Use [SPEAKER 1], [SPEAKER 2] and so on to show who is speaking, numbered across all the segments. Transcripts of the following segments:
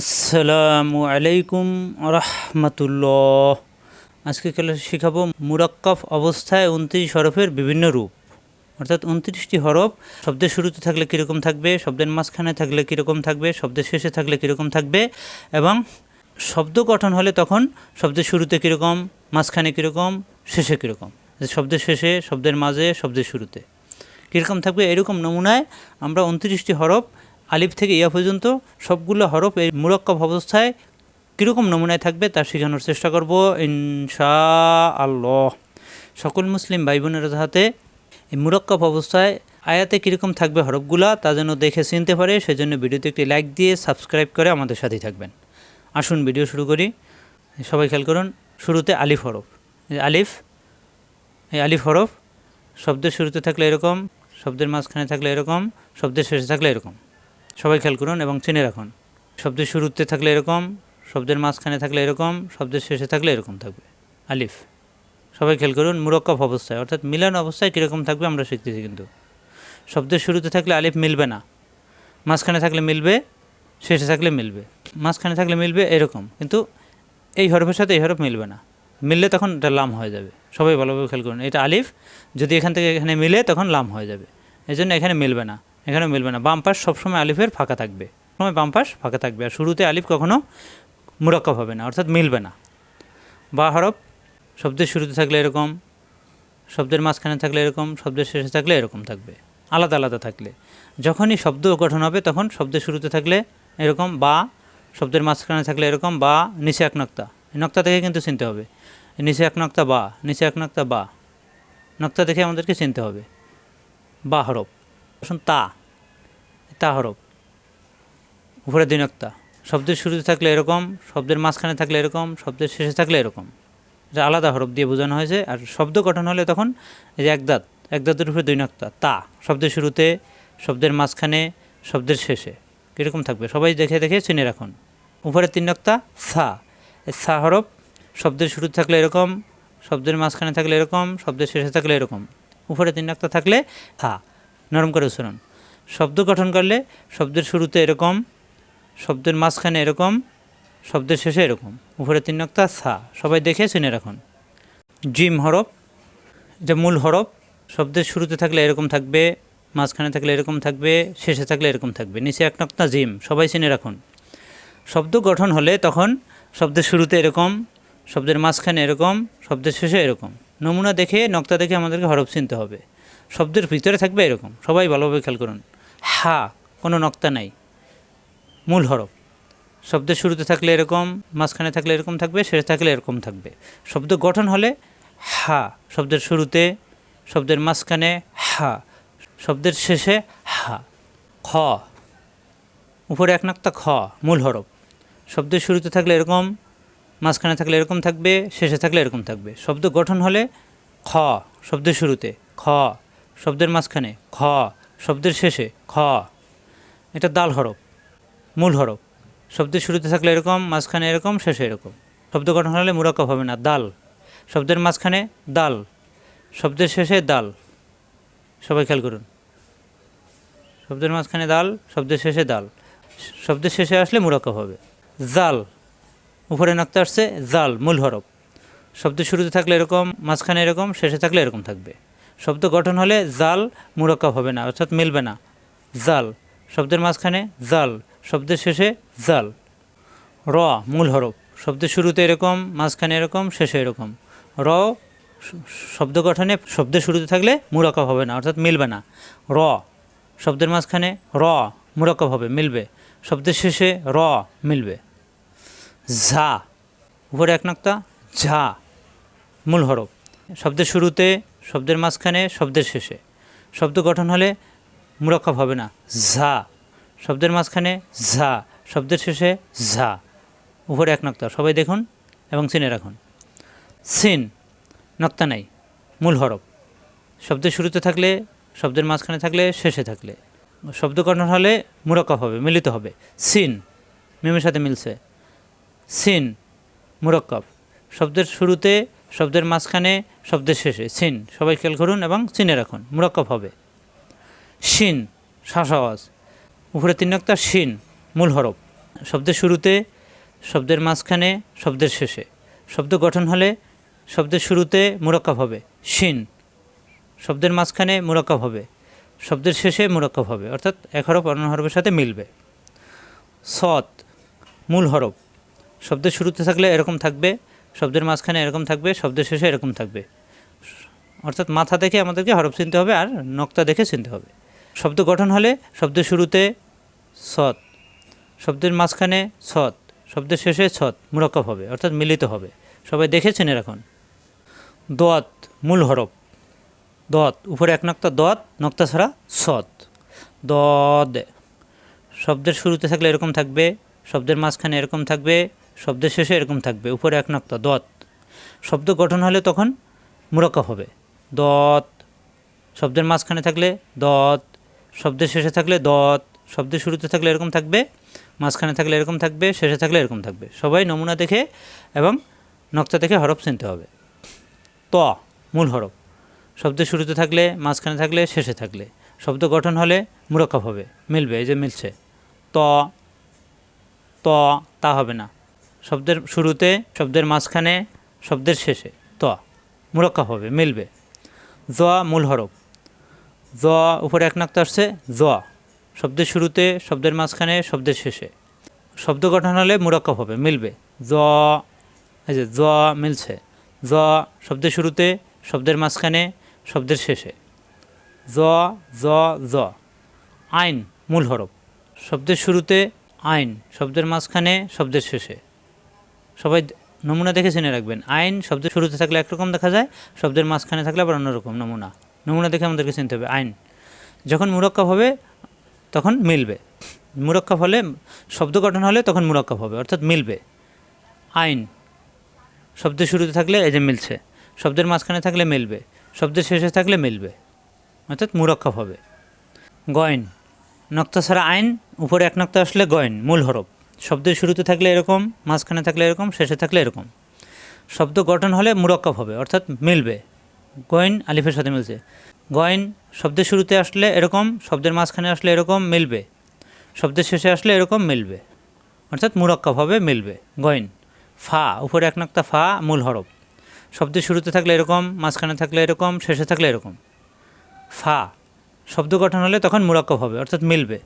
[SPEAKER 1] আসসালামু আলাইকুম রহমতুল্লাহ আজকে ক্লাস শেখাবো মুরাক্কাফ অবস্থায় উনত্রিশ হরফের বিভিন্ন রূপ। অর্থাৎ উনত্রিশটি হরফ, শব্দের শুরুতে থাকলে কীরকম থাকবে, শব্দের মাঝখানে থাকলে কীরকম থাকবে, শব্দের শেষে থাকলে কীরকম থাকবে এবং শব্দ গঠন হলে তখন শব্দের শুরুতে কীরকম, মাঝখানে কীরকম, শেষে কীরকম। শব্দের শেষে, শব্দের মাঝে, শব্দের শুরুতে। কীরকম থাকবে এরকম নমুনায় আমরা উনত্রিশটি হরফ আলিফ থেকে ইয়া পর্যন্ত সবগুলো হরফ এই মুরক্কব অবস্থায় কীরকম নমুনায় থাকবে তা শেখানোর চেষ্টা করব ইনশা আল্লাহ সকল মুসলিম ভাই বোনের হাতে এই মুরক্কব অবস্থায় আয়াতে কীরকম থাকবে হরফগুলা তা যেন দেখে চিনতে পারে, সেজন্য ভিডিওতে একটি লাইক দিয়ে সাবস্ক্রাইব করে আমাদের সাথেই থাকবেন। আসুন ভিডিও শুরু করি। সবাই খেয়াল করুন, শুরুতে আলিফ হরফ। আলিফ, এই আলিফ হরফ শব্দের শুরুতে থাকলে এরকম, শব্দের মাঝখানে থাকলে এরকম, শব্দের শেষে থাকলে এরকম। সবাই খেয়াল করুন এবং চিনে রাখুন। শব্দের শুরুতে থাকলে এরকম, শব্দের মাঝখানে থাকলে এরকম, শব্দের শেষে থাকলে এরকম থাকবে। আলিফ। সবাই খেয়াল করুন, মুরক্কব অবস্থায়, অর্থাৎ মিলান অবস্থায় কীরকম থাকবে আমরা শিখতেছি কিন্তু। শব্দের শুরুতে থাকলে আলিফ মিলবে না। মাঝখানে থাকলে মিলবে, শেষে থাকলে মিলবে। মাঝখানে থাকলে মিলবে এরকম, কিন্তু এই হরফের সাথে এই হরফ মিলবে না। মিললে তখন এটা লাম হয়ে যাবে। সবাই ভালোভাবে খেয়াল করুন, এটা আলিফ, যদি এখান থেকে এখানে মিলে তখন লাম হয়ে যাবে। এই জন্য এখানে মিলবে না। এখানে মিলবে না। বাম পাশ সবসময় আলিফের ফাঁকা থাকবে। সময় বাম পাশ ফাঁকা থাকবে। আর শুরুতে আলিফ কখনও মুরক্কব হবে না, অর্থাৎ মিলবে না। বা হরফ, শব্দের শুরুতে থাকলে এরকম, শব্দের মাঝখানে থাকলে এরকম, শব্দের শেষে থাকলে এরকম থাকবে। আলাদা আলাদা থাকলে। যখনই শব্দ গঠন হবে তখন শব্দের শুরুতে থাকলে এরকম বা, শব্দের মাঝখানে থাকলে এরকম বা, নিচে এক নক্তা। নক্তা থেকে কিন্তু চিনতে হবে। নিচে এক নক্তা বা, নিচে এক নক্তা বা। নক্তা দেখে আমাদেরকে চিনতে হবে। বা হরফ। আসুন তা। তা হরফ। উপরে দুই নক্তা। শব্দের শুরুতে থাকলে এরকম, শব্দের মাঝখানে থাকলে এরকম, শব্দের শেষে থাকলে এরকম। এটা আলাদা হরফ দিয়ে বোঝানো হয়েছে। আর শব্দ গঠন হলে তখন এই যে এক দাঁত, এক দাঁতের উপরে দুই নক্তা। তা, শব্দের শুরুতে, শব্দের মাঝখানে, শব্দের শেষে। কীরকম থাকবে? সবাই দেখে দেখে চিনে রাখুন। উপরে তিন নক্তা, সা। সা হরফ, শব্দের শুরুতে থাকলে এরকম, শব্দের মাঝখানে থাকলে এরকম, শব্দের শেষে থাকলে এরকম। উপরে তিন নক্তা থাকলে থা নরম করে শুনুন। শব্দ গঠন করলে শব্দের শুরুতে এরকম, শব্দের মাঝখানে এরকম, শব্দের শেষে এরকম। উপরে তিন নক্তা সা। সবাই দেখে শুনে রাখুন। জিম হরফ, এটা মূল হরফ। শব্দের শুরুতে থাকলে এরকম থাকবে, মাঝখানে থাকলে এরকম থাকবে, শেষে থাকলে এরকম থাকবে। নিচে এক নক্তা জিম। সবাই চিনে রাখুন। শব্দ গঠন হলে তখন শব্দের শুরুতে এরকম, শব্দের মাঝখানে এরকম, শব্দের শেষে এরকম। নমুনা দেখে, নক্তা দেখে আমাদেরকে হরফ চিনতে হবে। শব্দের ভিতরে থাকবে এরকম। সবাই ভালোভাবে খেয়াল করুন। হা, কোনো নক্তা নাই। মূল হরফ। শব্দের শুরুতে থাকলে এরকম, মাঝখানে থাকলে এরকম থাকবে, শেষে থাকলে এরকম থাকবে। শব্দ গঠন হলে হা, শব্দের শুরুতে, শব্দের মাঝখানে হা, শব্দের শেষে হা। খ। উপরে এক নক্তা খ, মূল হরফ। শব্দের শুরুতে থাকলে এরকম, মাঝখানে থাকলে এরকম থাকবে, শেষে থাকলে এরকম থাকবে। শব্দ গঠন হলে খ, শব্দের শুরুতে খ। শব্দের মাঝখানে খ, শব্দের শেষে খ। এটা দাল হরফ, মূল হরফ। শব্দের শুরুতে থাকলে এরকম, মাঝখানে এরকম, শেষে এরকম। শব্দ গঠন হলে মুরাক্কাব হবে না, দাল। শব্দের মাঝখানে দাল, শব্দের শেষে দাল। সবাই খেয়াল করুন। শব্দের মাঝখানে দাল, শব্দের শেষে দাল। শব্দের শেষে আসলে মুরাক্কাব হবে। জাল, উপরে নাকতে আসছে জাল, মূল হরফ। শব্দের শুরুতে থাকলে এরকম, মাঝখানে এরকম, শেষে থাকলে এরকম থাকবে। শব্দ গঠন হলে জাল মুরাক্কাব হবে না, অর্থাৎ মিলবে না। জাল, শব্দের মাঝখানে জাল, শব্দের শেষে জাল। র, মূল হরফ, শব্দের শুরুতে এরকম, মাঝখানে এরকম, শেষে এরকম। র শব্দ গঠনে শব্দের শুরুতে থাকলে মুরাক্কাব হবে না, অর্থাৎ মিলবে না। র, শব্দের মাঝখানে র, মুরাক্কাব হবে, মিলবে। শব্দের শেষে র, মিলবে। ঝা, উপরে এক নক্তা, ঝা, মূল হরফ। শব্দের শুরুতে শব্দের মাঝখানে, শব্দের শেষে। শব্দ গঠন হলে মুরাক্কাব হবে না। ঝা। শব্দের মাঝখানে ঝা। শব্দের শেষে ঝা। উপরে এক নক্তা। সবাই দেখুন এবং চিনে রাখুন। সিন। নক্তা নাই। মূল হরফ। শব্দের শুরুতে থাকলে, শব্দের মাঝখানে থাকলে, শেষে থাকলে। শব্দ গঠন হলে মুরাক্কাব হবে, মিলিত হবে। সিন। মিমের সাথে মিলছে। সিন। মুরক্কব। শব্দের শুরুতে শব্দের মাঝখানে শব্দের শেষে সিন। সবাই খেয়াল করুন এবং চিনে রাখুন। মুরক্কব হবে। শিন শ্বাস আওয়াজ উপরে তিন নক্তা শিন, মূল হরফ। শব্দের শুরুতে শব্দের মাঝখানে শব্দের শেষে। শব্দ গঠন হলে শব্দের শুরুতে মুরাক্কাব হবে। শিন, শব্দের মাঝখানে মুরাক্কাব হবে। শব্দের শেষে মুরাক্কাব হবে। অর্থাৎ এক হরফ অন্য হরফের সাথে মিলবে। সৎ, মূল হরফ। শব্দের শুরুতে থাকলে এরকম থাকবে। শব্দের মাঝখানে এরকম থাকবে শব্দের শেষে এরকম থাকবে। অর্থাৎ মাথা দেখে আমাদেরকে হরফ চিনতে হবে আর নক্তা দেখে চিনতে হবে। শব্দ গঠন হলে শব্দের শুরুতে সৎ, শব্দের মাঝখানে সৎ শব্দের শেষে ছত মুরক্কব হবে, অর্থাৎ মিলিত হবে। সবাই দেখেছেন এখন? দোয়াত, মূল হরফ। দত উপরে এক নক্তা দত নক্তা ছাড়া সৎ। দদ শব্দের শুরুতে থাকলে এরকম থাকবে, শব্দের মাঝখানে এরকম থাকবে শব্দের শেষে এরকম থাকবে, উপরে এক নক্তা, দত। শব্দ গঠন হলে তখন মুরক্কব হবে। দত, শব্দের মাঝখানে থাকলে দত, শব্দের শেষে থাকলে দত, শব্দের শুরুতে থাকলে এরকম থাকবে, মাঝখানে থাকলে এরকম থাকবে, শেষে থাকলে এরকম থাকবে। সবাই নমুনা দেখে এবং নকশা দেখে হরফ চিনতে হবে। ত, মূল হরফ। শব্দের শুরুতে থাকলে, মাঝখানে থাকলে, শেষে থাকলে। শব্দ গঠন হলে মুরক্কাব হবে, মিলবে, এই যে মিলছে। ত ত, তা হবে না। শব্দের শুরুতে, শব্দের মাঝখানে, শব্দের শেষে। ত মুরক্কা হবে, মিলবে। জ, মূল হরফ। জ, উপরে এক নাক্তা আসছে, জ। শব্দের শুরুতে, শব্দের মাঝখানে, শব্দের শেষে। শব্দ গঠন হলে মুরক্কা হবে, মিলবে। জ, এই যে জ মিলছে। জ, শব্দের শুরুতে, শব্দের মাঝখানে, শব্দের শেষে। জ জ জ। আইন, মূল হরফ। শব্দের শুরুতে, আইন, শব্দের মাঝখানে, শব্দের শেষে। সবাই নমুনা দেখে চিনে রাখবেন। আইন শব্দের শুরুতে থাকলে একরকম দেখা যায়, শব্দের মাঝখানে থাকলে আবার অন্যরকম নমুনা। নমুনা দেখে আমাদেরকে চিনতে হবে, আইন। যখন মুরক্কাব হবে, তখন মিলবে। মুরক্কাব হলে, শব্দ গঠন হলে তখন মুরক্কাব হবে, অর্থাৎ মিলবে। আইন। শব্দের শুরুতে থাকলে এই যে মিলছে, শব্দের মাঝখানে থাকলে মিলবে, শব্দের শেষে থাকলে মিলবে, অর্থাৎ মুরক্কাব হবে। গয়ন। নক্তা ছাড়া আইন, উপরে এক নক্তা আসলে গয়ন, মূল হরফ। শব্দের শুরুতে থাকলে এরকম, মাঝখানে থাকলে এরকম, শেষে থাকলে এরকম। শব্দ গঠন হলে মুরক্কাব হবে, অর্থাৎ মিলবে। গয়ন আলিফের সাথে মিলছে। গয়ন শব্দের শুরুতে আসলে এরকম, শব্দের মাঝখানে আসলে এরকম, মিলবে। শব্দের শেষে আসলে এরকম, মিলবে। অর্থাৎ মুরক্কাব হবে, মিলবে। গয়ন ফা, উপরে এক নক্তা ফা, মূল হরফ। শব্দের শুরুতে থাকলে এরকম, মাঝখানে থাকলে এরকম, শেষে থাকলে এরকম। ফা, শব্দ গঠন হলে তখন মুরক্কব হবে, অর্থাৎ মিলবে।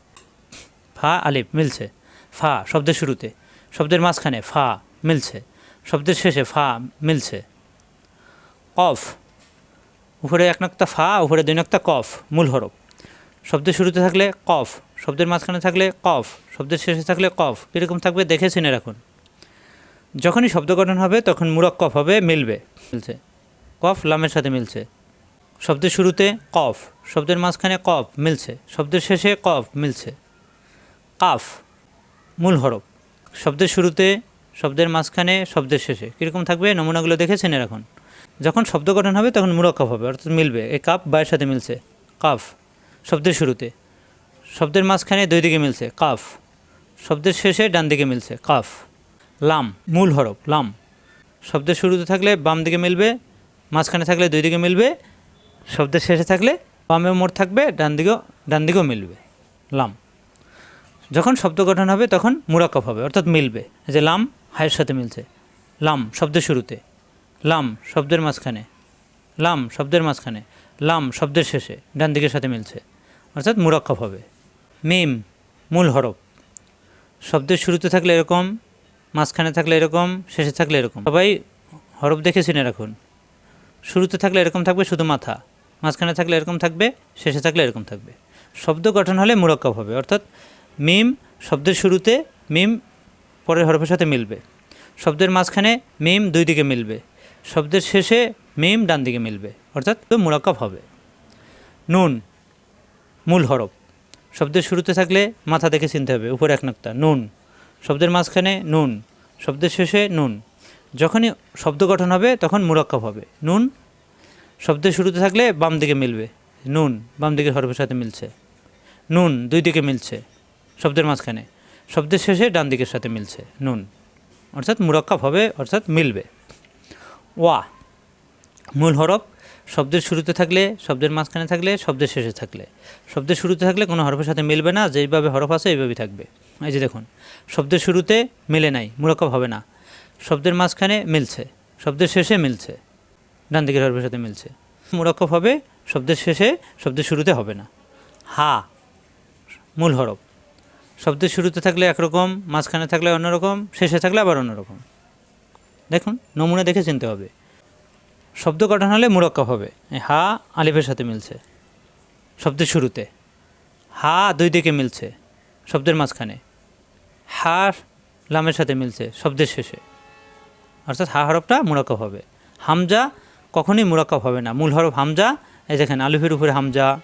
[SPEAKER 1] ফা, আলিফ, মিলছে। ফা শব্দের শুরুতে, শব্দের মাঝখানে ফা মিলছে, শব্দের শেষে ফা মিলছে। কফ, উপরে এক নক্তা ফা, উপরে দুই নক্তা কফ, মূল হরফ। শব্দের শুরুতে থাকলে কফ, শব্দের মাঝখানে থাকলে কফ, শব্দের শেষে থাকলে কফ কীরকম থাকবে, দেখে চিনে রাখুন। যখনই শব্দ গঠন হবে, তখন মুরক্কফ হবে, মিলবে, মিলছে। কফ, লামের সাথে মিলছে। শব্দের শুরুতে কফ, শব্দের মাঝখানে কফ মিলছে, শব্দের শেষে কফ মিলছে। কাফ মূল হরফ। শব্দের শুরুতে, শব্দের মাঝখানে, শব্দের শেষে। কীরকম থাকবে? নমুনাগুলো দেখেছেন এখন? যখন শব্দ গঠন হবে, তখন মুরক্কফ হবে, অর্থাৎ মিলবে। এই কাপ বায়ের সাথে মিলছে। কাফ, শব্দের শুরুতে। শব্দের মাঝখানে দুই দিকে মিলছে। কাফ, শব্দের শেষে ডান দিকে মিলছে। কাফ, লাম, মূল হরফ, লাম। শব্দের শুরুতে থাকলে বাম দিকে মিলবে, মাঝখানে থাকলে দুই দিকে মিলবে, শব্দের শেষে থাকলে বামে মোড় থাকবে, ডান দিকেও ডান দিকেও মিলবে। লাম। যখন শব্দ গঠন হবে, তখন মুরাক্কব হবে, অর্থাৎ মিলবে। যে লাম, হায়ের সাথে মিলছে। লাম, শব্দের শুরুতে। লাম, শব্দের মাঝখানে। লাম, শব্দের মাঝখানে। লাম, শব্দের শেষে। ডান দিকের সাথে মিলছে। অর্থাৎ মুরাক্কব হবে। মিম, মূল হরফ। শব্দের শুরুতে থাকলে এরকম, মাঝখানে থাকলে এরকম, শেষে থাকলে এরকম। সবাই হরফ দেখে চিনে রাখুন। শুরুতে থাকলে এরকম থাকবে শুধু মাথা। মাঝখানে থাকলে এরকম থাকবে, শেষে থাকলে এরকম থাকবে। শব্দ গঠন হলে মুরক্কাব হবে, অর্থাৎ মিম শব্দের শুরুতে মিম পরের হরফের সাথে মিলবে। শব্দের মাঝখানে মিম দুই দিকে মিলবে। শব্দের শেষে মিম ডান দিকে মিলবে। অর্থাৎ মুরাক্কাব হবে। নুন, মূল হরফ। শব্দের শুরুতে থাকলে মাথা দেখে চিনতে হবে, উপরে এক নক্তা, নুন। শব্দের মাঝখানে নুন, শব্দের শেষে নুন। যখনই শব্দ গঠন হবে, তখন মুরাক্কাব হবে। নুন, শব্দের শুরুতে থাকলে বাম দিকে মিলবে। নুন, বাম দিকে হরফের সাথে মিলছে। নুন, দুই দিকে মিলছে। শব্দের মাঝখানে। শব্দের শেষে ডান দিকের সাথে মিলছে, নুন। অর্থাৎ মুরাক্কাব হবে, অর্থাৎ মিলবে। ওয়া, মূল হরফ, শব্দের শুরুতে থাকলে শব্দের মাঝখানে থাকলে শব্দের শেষে থাকলে। শব্দের শুরুতে থাকলে কোনো হরফের সাথে মিলবে না, যেইভাবে হরফ আছে এইভাবেই থাকবে। এই যে দেখুন, শব্দের শুরুতে মেলে নাই, মুরাক্কাব হবে না। শব্দের মাঝখানে মিলছে, শব্দের শেষে মিলছে ডান দিকের হরফের সাথে মিলছে। মুরাক্কাব হবে, শব্দের শেষে, শব্দের শুরুতে হবে না। হা, মূল হরফ। শব্দের শুরুতে থাকলে একরকম, মাঝখানে থাকলে অন্যরকম, শেষে থাকলে আবার অন্যরকম। দেখুন, নমুনা দেখে চিনতে হবে। শব্দ গঠন হলে মুরক্কাব হবে। হা, আলিফের সাথে মিলছে। শব্দের শুরুতে। হা, দুই দিকে মিলছে। শব্দের মাঝখানে। হা, লামের সাথে মিলছে। শব্দের শেষে। অর্থাৎ হা হরফটা মুরাক্কাব হবে। হামজা কখনোই মুরাক্কাব হবে না। মূল হরফ হামজা, এই দেখেন, আলিফের উপরে হামজা,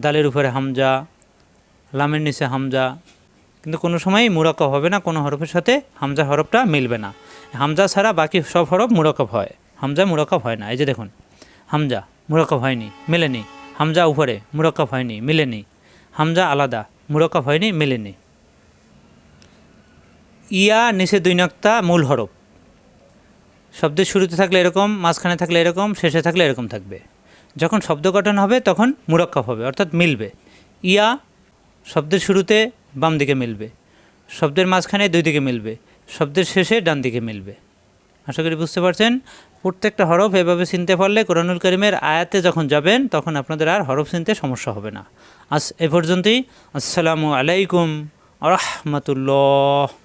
[SPEAKER 1] দালের উপরে হামজা, লামের নিচে হামজা কিন্তু কোনো সময়ই মুরাক্কাব হবে না, কোনো হরফের সাথে হামজা হরফটা মিলবে না। হামজা ছাড়া বাকি সব হরফ মুরাক্কাব হয়। হামজা মুরাক্কাব হয় না, এই যে দেখুন। হামজা মুরাক্কাব হয়নি, মেলেনি। হামজা উপরে মুরাক্কাব হয়নি, মেলেনি। হামজা আলাদা, মুরাক্কাব হয়নি, মেলেনি। ইয়া, নিচে দুই নক্তা, মূল হরফ। শব্দের শুরুতে থাকলে এরকম, মাঝখানে থাকলে এরকম, শেষে থাকলে এরকম থাকবে। যখন শব্দ গঠন হবে, তখন মুরাক্কাব হবে, অর্থাৎ মিলবে। ইয়া, শব্দের শুরুতে বাম দিকে মিলবে। শব্দের মাঝখানে দুই দিকে মিলবে। শব্দের শেষে ডান দিকে মিলবে। আশা করি বুঝতে পারছেন? প্রত্যেকটা হরফ এভাবে চিনতে পারলে কোরআনুল করিমের আয়াতে যখন যাবেন, তখন আপনাদের আর হরফ চিনতে সমস্যা হবে না। আস এ পর্যন্তই। আসসালামু আলাইকুম আ রহমতুল্লাহ।